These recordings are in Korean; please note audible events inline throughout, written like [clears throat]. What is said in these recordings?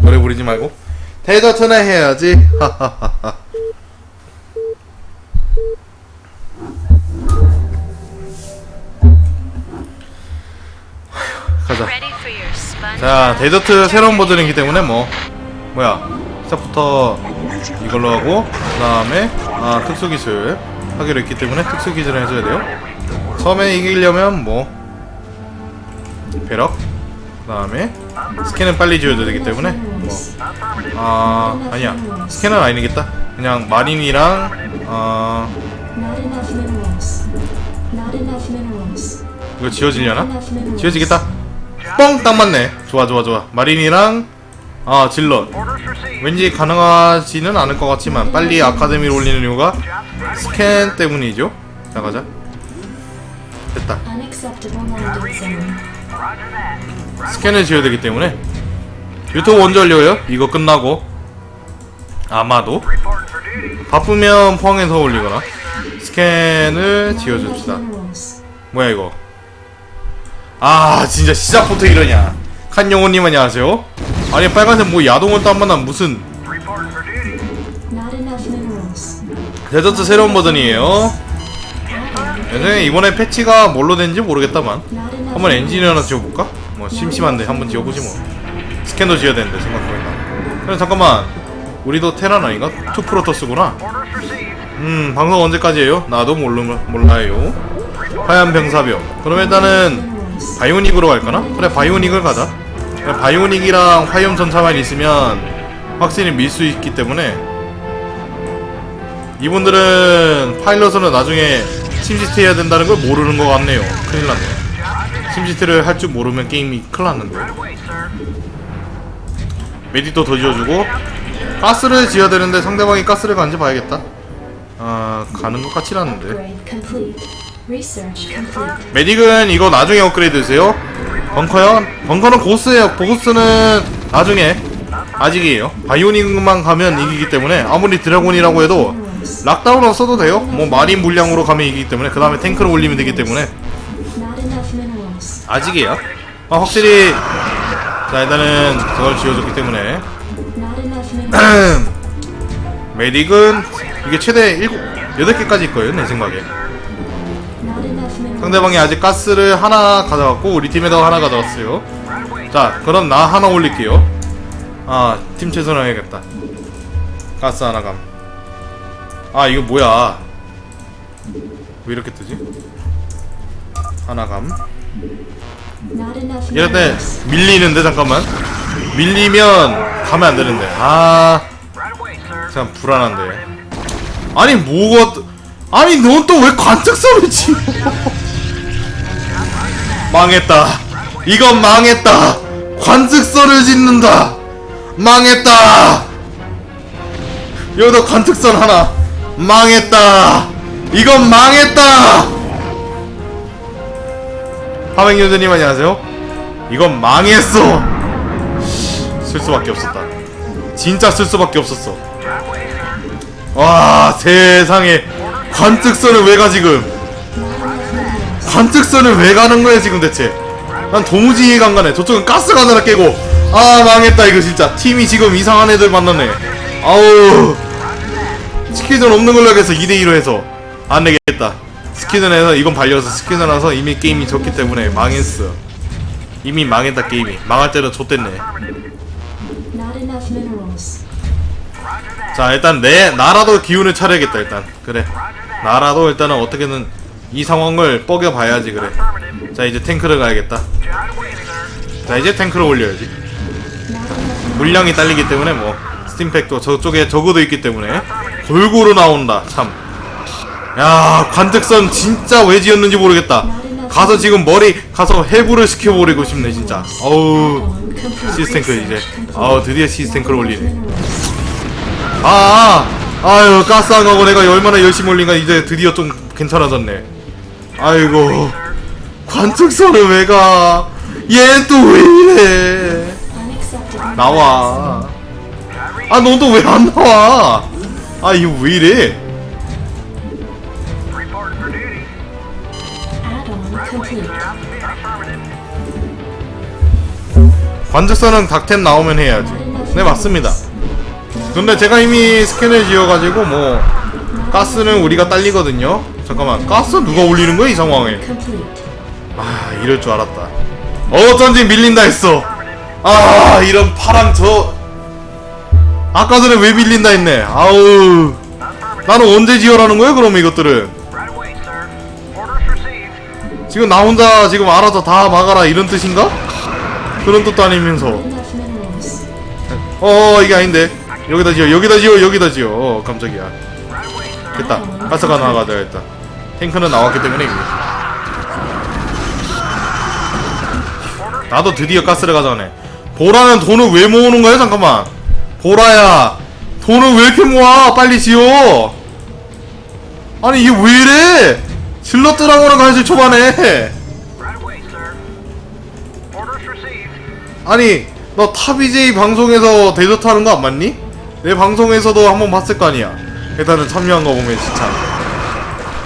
노래 부르지 말고. 대저천에 해야지. 하하하하 가자. 자 데저트 새로운 버전이기 때문에 뭐 뭐야. 시작부터 이걸로 하고 그 다음에 아 특수 기술 하기로 했기 때문에 특수 기술을 해줘야 돼요. 처음에 이기려면 뭐 배럭 그 다음에 스캔은 빨리 지어줘야 되기 때문에? 뭐 아 아니야. 스캔은 아니겠다. 그냥 마린이랑 minerals. 이거 지워지려나? 지워지겠다. 뻥! 딱 맞네. 좋아 좋아 좋아. 마린이랑 아 질럿. 왠지 가능하지는 않을 것 같지만 빨리 아카데미로 올리는 이유가 스캔 때문이죠. 자 가자. 됐다. 스캔을 지어야 되기 때문에 유튜브 언제 올려요? 이거 끝나고 아마도 바쁘면 포항에서 올리거나 스캔을 지어줍시다. 뭐야 이거 아 진짜 시작부터 이러냐 칸영호님 안녕하세요 아니 빨간색 뭐 야동을 딴만한 무슨. 데저트 새로운 버전이에요 예전에 이번에 패치가 뭘로 된지 모르겠다만. 한번 엔진을 하나 지어볼까? 뭐 심심한데 한번 지어보지 뭐. 스캔도 지어야 되는데 생각해보니까 그래 잠깐만. 우리도 아닌가? 투 프로토스구나. 음 방송 언제까지예요? 나도 모르, 몰라요. 하얀 병사병. 그럼 일단은. 바이오닉으로 갈까나? 그래 바이오닉을 가자. 그래, 바이오닉이랑 화염 전차만 있으면 확실히 밀 수 있기 때문에. 이분들은 파일럿으로 나중에 심시티 해야 된다는 걸 모르는 것 같네요. 큰일 났네 심시티를 할 줄 모르면 게임이 큰일 났는데 메디도 더 지어주고 가스를 지어야 되는데 상대방이 가스를 가는지 봐야겠다 아 가는 것 같진 않은데. 메딕은 이거 나중에 업그레이드 주세요. 벙커요? 벙커는 고스예요. 고스는 나중에 아직이에요. 바이오닉만 가면 이기기 때문에 아무리 드래곤이라고 해도. 락다운 없어도 돼요. 뭐 마린 물량으로 가면 이기기 때문에 그 다음에 탱크를 올리면 되기 때문에. 아직이에요. 아, 확실히 자 일단은 그걸 지어줬기 때문에. [clears throat] 메딕은 이게 최대 7, 8개까지 있거예요 내 생각에. 상대방이 아직 가스를 하나 가져갔고 우리 팀에다가 하나 가져갔어요. 자 그럼 나 하나 올릴게요. 아팀 최선을 해야겠다. 가스 하나 감아 이거 뭐야? 왜 이렇게 뜨지? 하나 감 이럴 때. 밀리는데 잠깐만. 밀리면 가면 안 되는데. 아 참 불안한데. 아니 뭐가 또- 아니 넌 또 왜 관측선을 지어 [laughs] 망했다. 이건 망했다. 관측선을 짓는다. 망했다. 여기다 관측선 하나. 망했다. 이건 망했다 하맹유드님 안녕하세요. 이건 망했어. 쓸 수밖에 없었다. 진짜 쓸 수밖에 없었어. 와 세상에. 관측선을 왜 가 지금? 관측선을 왜 가는 거야 지금 대체? 난 도무지 이해가 안 가네. 저쪽은 가스가 하나 깨고. 아 망했다 이거 진짜. 팀이 지금 이상한 애들 만났네. 아우. 스키전 없는 걸로 하겠어 2대2로 해서. 안 되겠다 스키전에서 이건 발려서 스키전에서 이미 게임이 졌기 때문에 망했어. 이미 망했다 게임이. 망할 때는 좆됐네. 자 일단 내 나라도 기운을 차려야겠다 일단. 그래. 나라도 일단은 어떻게든 이 상황을 뻐겨 봐야지 그래. 자 이제 탱크를 가야겠다. 자 이제 탱크를 올려야지. 물량이 딸리기 때문에 뭐 스팀팩도 저쪽에 저거도 있기 때문에 골고루 나온다 참 야 관측선 진짜 왜 지었는지 모르겠다 가서 지금 머리 가서 해부를 시켜버리고 싶네 진짜 어우. 시스탱크 이제. 아우 드디어 시스탱크를 올리네. 아, 아, 아유, 가스 안 가고 내가 얼마나 열심히 올린가 이제 드디어 좀 괜찮아졌네. 아이고, 관측선을 왜 가? 얘 또 왜 이래? 나와. 아, 너도 왜안 나와? 아, 이거 왜 이래? 관제선은 닥템 나오면 해야지. 네 맞습니다. 근데 제가 이미 스캔을 지어가지고 뭐 가스는 우리가 딸리거든요? 잠깐만 가스 누가 올리는 거야 이 상황에. 아 이럴 줄 알았다. 어쩐지 밀린다 했어. 아 이런 파랑 저 아까 전에 왜 밀린다 했네. 아우. 나는 언제 지어라는 거야 그럼 이것들은. 지금 나 혼자 지금 알아서 다 막아라 이런 뜻인가? 그런 뜻도 아니면서. Enough minerals. 어 이게 아닌데. 여기다 지어 여기다 지어 여기다 지어. 어 깜짝이야. 됐다. 가스가 일단 탱크는 나왔기 때문에 이게. 나도 드디어 가스를 가져가네. 보라는 돈을 왜 모으는 거야 잠깐만. 보라야 돈을 왜 이렇게 모아? 빨리 지어. 아니 이게 왜 이래? 질럿들하고는 가야지 초반에 아니 너 탑이제이 방송에서 데저트 하는 거 안 맞니? 내 방송에서도 한번 봤을 거 아니야 일단은 참여한 거 보면 진짜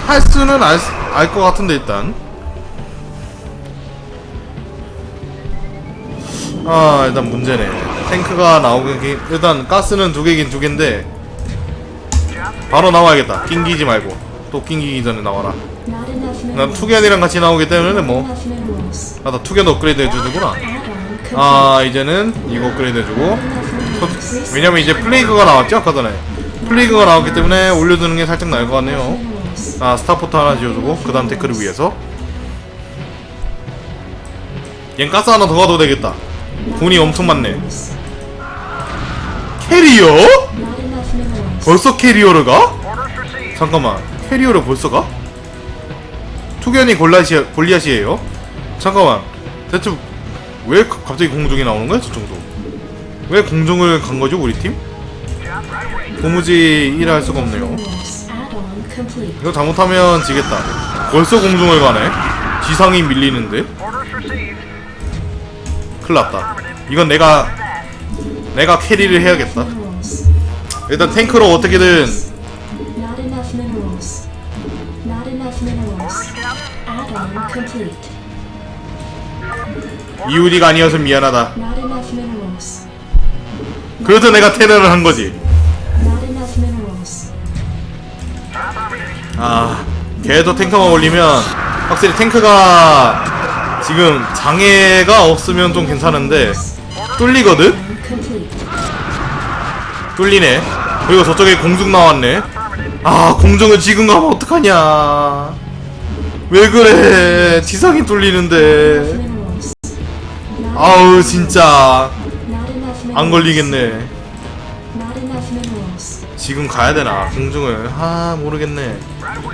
할 수는 알것 같은데 일단 아 일단 문제네 탱크가 나오긴 일단 가스는 두 개긴 두 개인데 바로 나와야겠다 낑기지 말고 또 낑기기 전에 나와라 난. 투견이랑 같이 나오기 때문에 뭐. 나도 투견 업그레이드 해주는구나. 아 이제는 이거 업그레이드 해주고. 왜냐면 이제 플레이그가 나왔죠 아까 전에 플레이그가 나왔기 때문에 올려두는 게 살짝 나을 것 같네요. 아 스타포트 하나 지어주고 그 다음 테크를 위해서 얜 가스 하나 더 가도 되겠다 돈이 엄청 많네. 캐리어? 벌써 캐리어를 가? 잠깐만 캐리어를 벌써 가? 투견이 골라시, 골리앗이에요? 잠깐만 대체 왜 가- 갑자기 공중이 나오는 거야 저 정도 왜 공중을 간 거죠 우리 팀? 도무지 이해할 수가 없네요. 이거 잘못하면 지겠다. 벌써 공중을 가네. 지상이 밀리는데. Orders received. 큰일 났다. 이건 내가 내가 캐리를 해야겠다. 일단 탱크로 어떻게든 Not enough minerals. Not enough minerals. Add-on complete. 이유리가 아니어서 미안하다. 그래서 내가 테러를 한 거지. 아, 걔도 탱크만 올리면 확실히 탱크가 지금 장애가 없으면 좀 괜찮은데 뚫리거든. 뚫리네. 그리고 저쪽에 공중 나왔네. 아, 공중을 지금 가면 어떡하냐. 왜 그래? 지상이 뚫리는데. 아우 진짜. 안 걸리겠네. 지금 가야 되나 공중을? 아 모르겠네.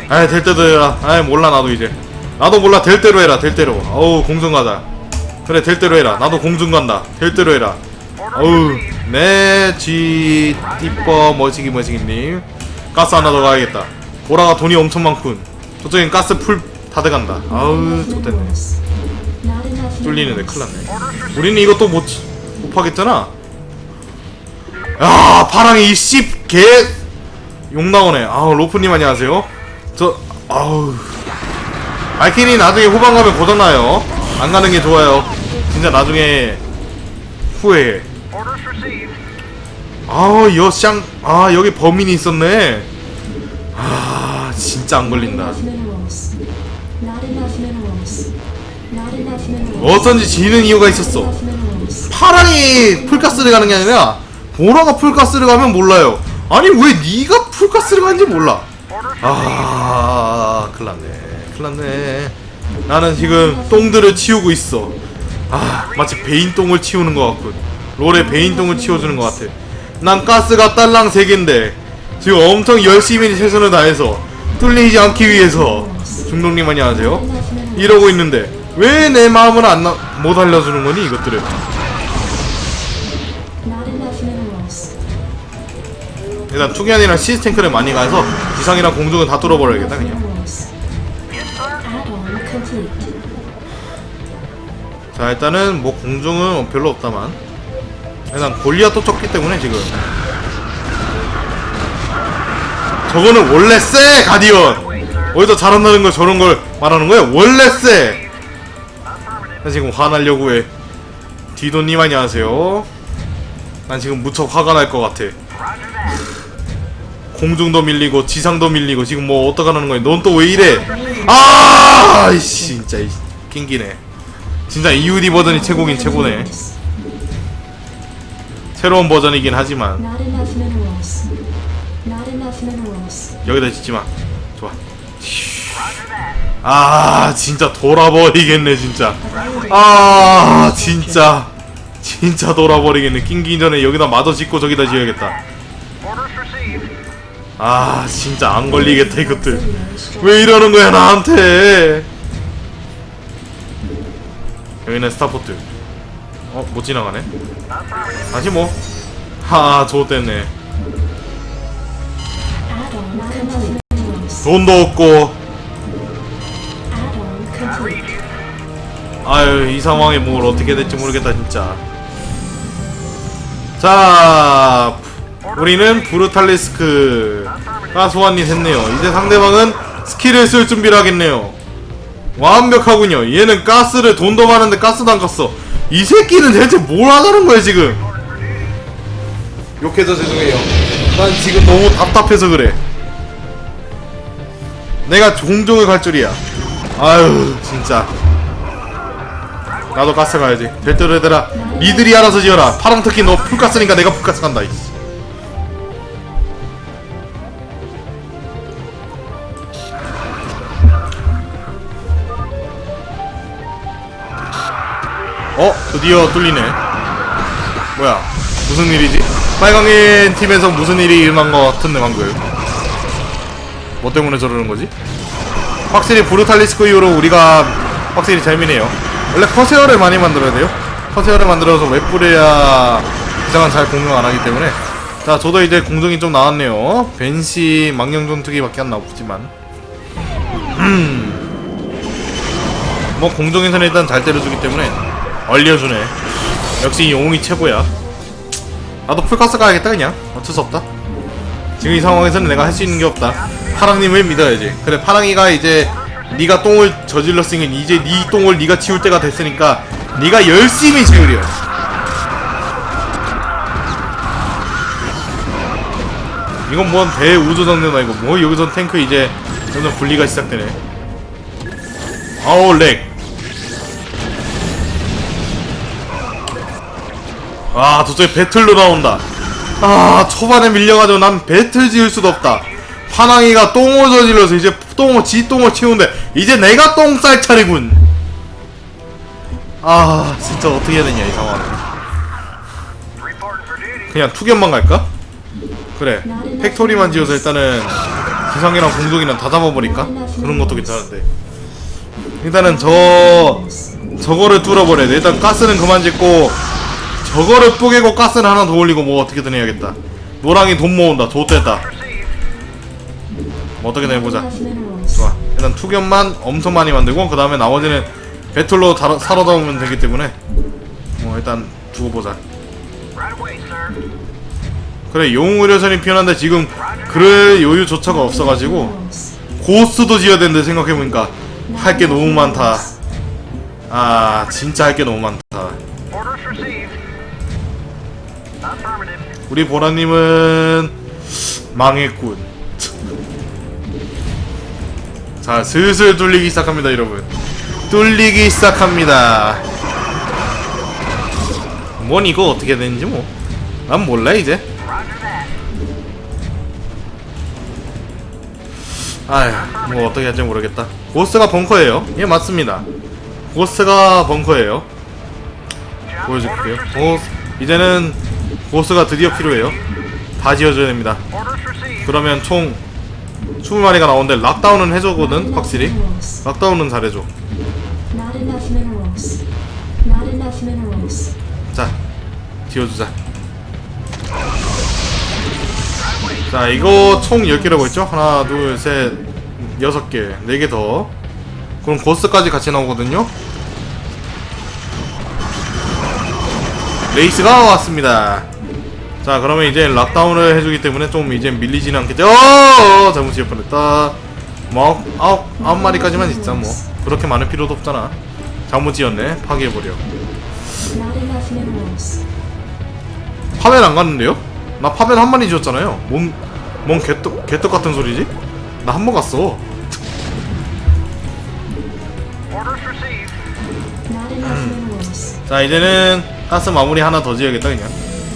아이 될 때도 해라. 아이 몰라 나도 이제. 나도 몰라 될 대로 해라 될 대로. 어우 공중 가자. 그래 될 대로 해라. 나도 공중 간다. 될 대로 해라. 어우 네쥐 띠뻐 머시기 머시기님 가스 하나 더 가야겠다. 보라가 돈이 엄청 많군. 저쪽엔 가스 풀 다 돼간다. 아우 좋됐네. 뚫리는데 minerals. 큰일 났네. 우리는 이것도 못, 못 파겠잖아. 야, 파랑이 이 씹, 개, 욕 나오네. 아우, 로프님 안녕하세요. 저, 아우. 알킨이 나중에 후반 가면 고장나요. 안 가는 게 좋아요. 진짜 나중에 후회해. 아우, 여쌍, 아, 여기 범인이 있었네. 아, 진짜 안 걸린다. 어쩐지 지는 이유가 있었어. 파랑이 풀가스를 가는 게 아니라 보라가 풀가스를 가면 몰라요. 아니 왜 네가 풀가스를 가는지 몰라. 아, 큰일났네. 큰일났네. 나는 지금 똥들을 치우고 있어. 아, 마치 베인 똥을 치우는 것 같군. 롤에 베인 똥을 치워주는 것 같아. 난 가스가 딸랑 3개인데 지금 엄청 열심히 최선을 다해서 뚫리지 않기 위해서 중동님 안녕하세요. 이러고 있는데 왜 내 마음을 안못 알려주는 거니 이것들을? 일단 투기안이랑 시스탱크를 많이 가서 지상이랑 공중은 다 뚫어버려야겠다 그냥. 자 일단은 뭐 공중은 별로 없다만. 일단 골리앗도 적기 때문에 지금. 저거는 원래 쎄 가디언! 어디서 잘한다는 걸 저런 걸 말하는 거야 원래 쎄 나 지금 화나려고 해 디도님 안녕하세요. 난 지금 무척 화가 날 것 같아. 공중도 밀리고 지상도 밀리고 지금 뭐 어떡하라는 거야? 넌 또 왜 이래? 아, 진짜 이 낑기네. 진짜 EUD 버전이 최고긴 최고네. 새로운 버전이긴 하지만. 여기다 짓지 마. 좋아. 아, 진짜 돌아버리겠네 진짜. 아, 진짜. 진짜 돌아버리겠네. 낑기 전에 여기다 마저 짓고 저기다 지어야겠다. 아, 진짜 안 걸리겠다 이것들. 왜 이러는 거야 나한테? 여기는 스타포트. 어, 못 지나가네. 다시 뭐. 하, 좋댔네. 돈도 없고. 아유, 이 상황에 뭘 어떻게 될지 모르겠다 진짜. 자, 우리는 브루탈리스크가 소환이 됐네요. 이제 상대방은 스킬을 쓸 준비를 하겠네요. 완벽하군요. 얘는 가스를 돈도 많은데 가스도 안 갔어. 이 새끼는 대체 뭘 하자는 거야 지금? 욕해서 죄송해요. 난 지금 너무 답답해서 그래. 내가 종종을 갈 줄이야. 아유 진짜. 나도 가스 가야지. 별도로 얘들아, 니들이 알아서 지어라. 파랑 특히 너 풀가스니까 내가 풀가스 간다. 이씨. 어? 드디어 뚫리네. 뭐야? 무슨 일이지? 빨강인 팀에서 무슨 일이 일어난 것 같은데 방금. 뭐 때문에 저러는 거지? 확실히 브루탈리스크 이후로 우리가 확실히 재미네요. 원래 커세어를 많이 만들어야 돼요. 커세어를 만들어서 웹불에야 기장은 잘 공격 안 하기 때문에. 자, 저도 이제 공정이 좀 나왔네요. 벤시 망령전투기 밖에 안 나오지만. 뭐 공정에서는 일단 잘 때려주기 때문에 얼려주네. 역시 영웅이 최고야. 나도 풀카스 가야겠다 그냥. 어쩔 수 없다. 지금 이 상황에서는 내가 할 수 있는 게 없다. 파랑님을 믿어야지. 그래 파랑이가 이제 네가 똥을 저질렀으니 이제 네 똥을 네가 치울 때가 됐으니까 네가 열심히 치우려. 이건 뭔 대우주정대나 이거 뭐 여기서 탱크 이제 점점 분리가 시작되네. 아우 렉. 아 저쪽에 배틀로 나온다. 아 초반에 밀려가지고 난 배틀 지을 수도 없다. 파랑이가 똥을 저질러서 이제 똥을 지 똥을 치우는데 이제 내가 똥 쌀 차례군. 아 진짜 어떻게 해야 되냐 이 상황. 그냥 투견만 갈까? 그래 팩토리만 지어서 일단은 기상이랑 공족이랑 다 잡아버릴까? 그런 것도 괜찮은데 일단은 저 저거를 뚫어버려야 돼 일단 가스는 그만 짓고 저거를 뿌개고 가스를 하나 더 올리고 뭐 어떻게든 해야겠다 노랑이 돈 모은다 좋됐다. 뭐 어떻게든 해보자. 좋아 일단 투견만 엄청 많이 만들고 그 다음에 나머지는 배틀로 다, 사러 담으면 되기 때문에 뭐 일단 두고 보자. 그래 영웅 의료선이 피어난데 지금 그럴 여유조차가 없어가지고. 고스도 지어야 되는데 생각해보니까 할 게 너무 많다 아 진짜 할 게 너무 많다. 우리 보라님은 망했군 자 슬슬 뚫리기 시작합니다 여러분. 뚫리기 시작합니다. 뭔 이거? 어떻게 되는지 뭐 난 몰라 이제. 아휴 뭐 어떻게 할지 모르겠다. 고스가 벙커예요. 예 맞습니다. 고스가 벙커예요. 보여줄게요. 고. 이제는 고스가 드디어 필요해요. 다 지어줘야 됩니다. 그러면 총 20마리가 나오는데 락다운은 해줘거든 확실히. 락다운은 잘해줘. 자 지어주자 자 이거 총 10개라고 했죠? 하나 둘셋 6개 4개 더 그럼 고스까지 같이 나오거든요 레이스가 왔습니다 자 그러면 이제 락다운을 해주기 때문에 좀 이제 밀리지는 않겠죠 어 잘못 지을 뻔했다 뭐 아홉, 아홉 마리까지만 있자 뭐 그렇게 많은 필요도 없잖아 잘못 지었네 파괴해버려. 파면 안 갔는데요? 나 파면 한 마리 지었잖아요. 뭔, 뭔 개떡, 개떡 같은 소리지? 나 한 번 갔어. Minerals. 자, 이제는 가스 마무리 하나 더 지어야겠다, 그냥.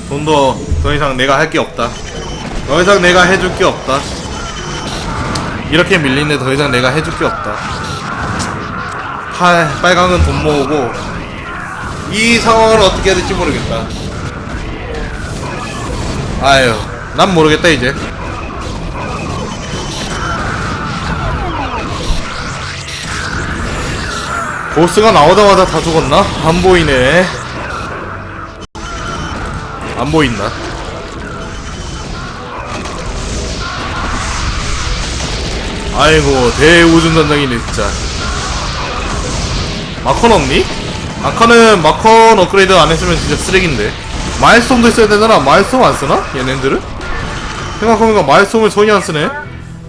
돈도 더 이상 내가 할 게 없다. 더 이상 내가 해줄 게 없다. 이렇게 밀리는데 더 이상 내가 해줄 게 없다. 하, 빨강은 돈 모으고, 이 상황을 어떻게 해야 될지 모르겠다. 아유, 난 모르겠다, 이제. 보스가 나오자마자 다 죽었나? 안 보이네. 안 보인다. 아이고 대우중전장이네 진짜. 마컨 없니? 아카는 마컨 업그레이드 안 했으면 진짜 쓰레기인데. 마일스톰도 있어야 되잖아. 마일스톰 안 쓰나? 얘네들은? 생각해보니까 마일스톰을 전혀 안 쓰네.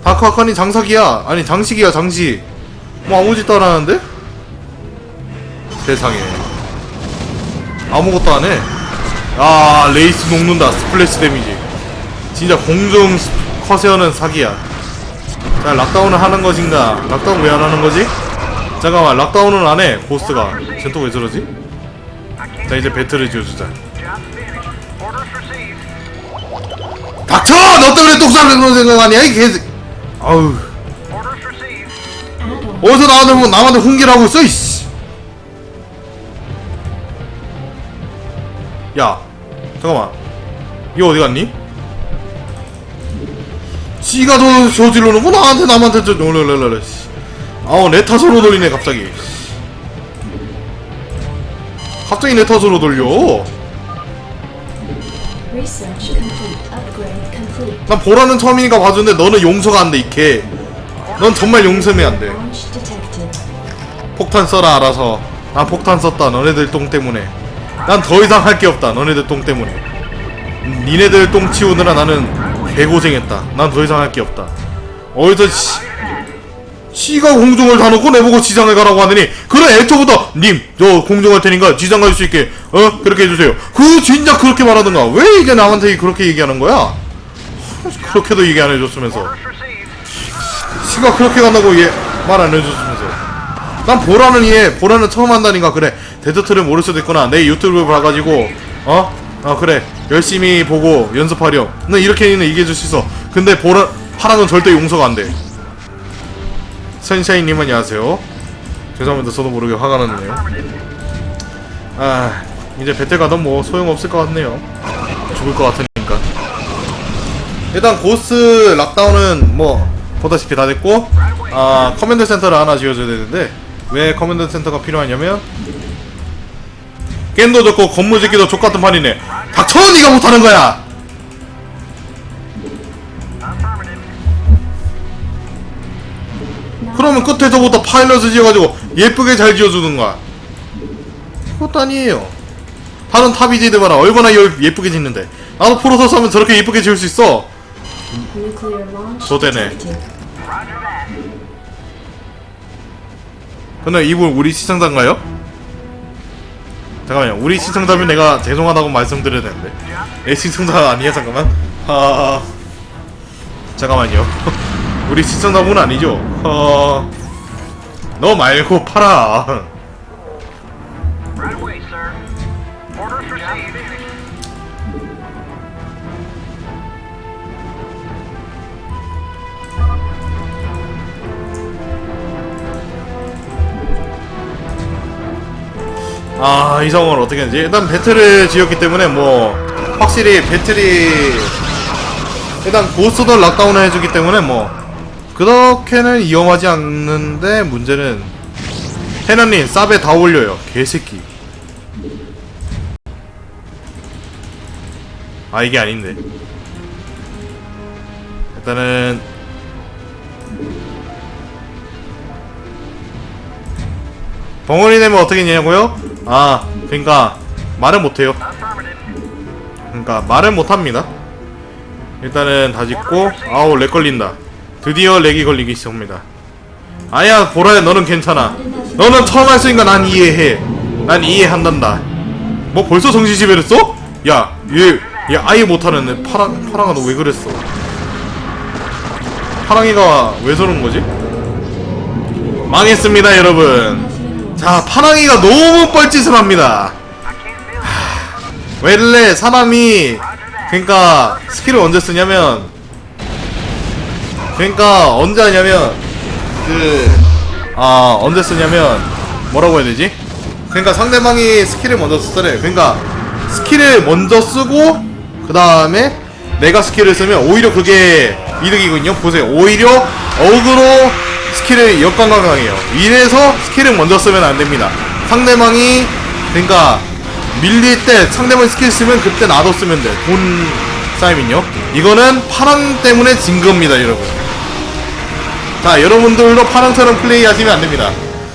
다크 아칸이 장사기야. 아니 장식이야 장식. 뭐 아무 짓도 안 하는데? 세상에 아무것도 안 해 아 레이스 녹는다 스플래시 데미지 진짜 공중 스- 커세어는 사기야 자 락다운을 하는 것인가 락다운 왜 안 하는 거지? 잠깐만 락다운은 안해 고스트가 쟤또 왜 저러지? 자 이제 배틀을 지어주자. 닥쳐! 너 때문에 똥싸는 생각 아니야 이 개새 아우. 어디서 나한테 뭐 남한테 훈계를 하고 있어 이씨 야 잠깐만. 이거 어디 갔니? 지가 저 저질러 놓고 나한테 남한테 저 놀랄랄랄 씨. 아우 내 탓으로 돌리네 갑자기. 갑자기 내 탓으로 돌려. 난 보라는 처음이니까 봐주는데 너는 용서가 안 돼 이케. 넌 정말 용서면 안돼. 폭탄 써라 알아서. 난 폭탄 썼다 너네들 똥 때문에 난 더 이상 할 게 없다 너네들 똥 때문에. 음, 니네들 똥 치우느라 나는 개고생했다. 난 더 이상 할 게 없다. 어디서 씨 씨가 공중을 다 놓고 내보고 지상에 가라고 하더니 그래 애초부터 님 저 공중 할 테니까 지상 갈수 있게 어? 그렇게 해주세요. 그 진짜 그렇게 말하던가. 왜 이게 남한테 그렇게 얘기하는 거야? 그렇게도 얘기 안 해줬으면서. 씨가 그렇게 간다고 얘 말 안 해줬으면서 난 보라는 이해 보라는 처음 한다니까 그래. 데저트를 모를 수도 있구나. 내 유튜브 봐가지고 어? 어 그래. 열심히 보고 연습하렴. 난 이렇게는 얘기해줄 수 있어. 근데 보라 파라는 절대 용서가 안돼. 선샤인님 안녕하세요. 죄송합니다. 저도 모르게 화가 났네요. 아 이제 배틀 가도 뭐 소용없을 것 같네요. 죽을 것 같으니까. 일단 고스 락다운은 뭐 보다시피 다 됐고 아 커맨드 센터를 하나 지어줘야 되는데 왜 커맨드 센터가 필요하냐면 게임도 좋고 건물 짓기도 족같은 판이네. 닥쳐 니가 못하는 거야. 그러면 끝에서부터 파일럿을 지어가지고 예쁘게 잘 지어주는 거야 그것도 아니에요. 다른 탑이지들 봐라. 얼마나 열- 예쁘게 짓는데. 나도 프로토스 하면 저렇게 예쁘게 지을 수 있어. Nuclear launch 좋대네. 근데 이분 우리 시청자인가요? 잠깐만요. 우리 시청자면 내가 죄송하다고 말씀드려야 되는데. 내 시청자가 아니야 잠깐만. 아 잠깐만요. [laughs] 우리 시청자분 아니죠? 어... 너 말고 팔아 아, 이 상황을 어떻게 하지? 일단 배틀을 지었기 때문에 뭐 확실히 배틀이 일단 고스도 락다운을 해주기 때문에 뭐 그렇게는 위험하지 않는데 문제는 해나님 쌉에 다 올려요 개새끼 아 이게 아닌데 일단은 벙어리 내면 어떻게 되냐고요? 아 그러니까 말을 못해요. 그러니까 말을 못합니다 일단은 다 짓고 아우 렉 걸린다 드디어 렉이 걸리기 시작합니다 아야 보라야 너는 괜찮아 너는 처음 할 수니까 난 이해해 난 이해한단다 뭐 벌써 정신지배랬어? 야, 얘, 얘 아예 못하는 애 파랑, 파랑아 너 왜 그랬어? 파랑이가 왜 저런 거지? 망했습니다, 여러분. 자, 파랑이가 너무 뻘짓을 합니다. 원래 사람이 그러니까 스킬을 언제 쓰냐면 그러니까 언제 하냐면 그 아 언제 쓰냐면 뭐라고 해야 되지? 그러니까 상대방이 스킬을 먼저 쓰래. 그러니까 스킬을 먼저 쓰고 그 다음에 내가 스킬을 쓰면 오히려 그게 이득이거든요. 보세요. 오히려 어그로 스킬을 역광강강해요. 이래서 스킬을 먼저 쓰면 안 됩니다. 상대방이 그러니까 밀릴 때 상대방이 스킬 쓰면 그때 나도 쓰면 돼. 돈 쌓이면요. 이거는 파랑 때문에 진 겁니다, 여러분. 자, 여러분들도 파랑처럼 플레이 하시면 안 됩니다.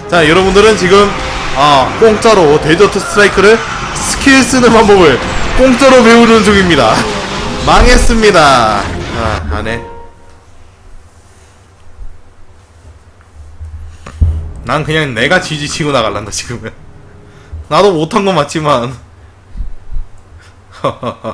자, 여러분들은 지금 아, 공짜로 데저트 스트라이크를 스킬 쓰는 방법을 공짜로 배우는 중입니다. [laughs] 망했습니다. 아, 안 해. 난 그냥 내가 지지 치고 나갈란다, 지금은. 나도 못한 건 맞지만. [laughs]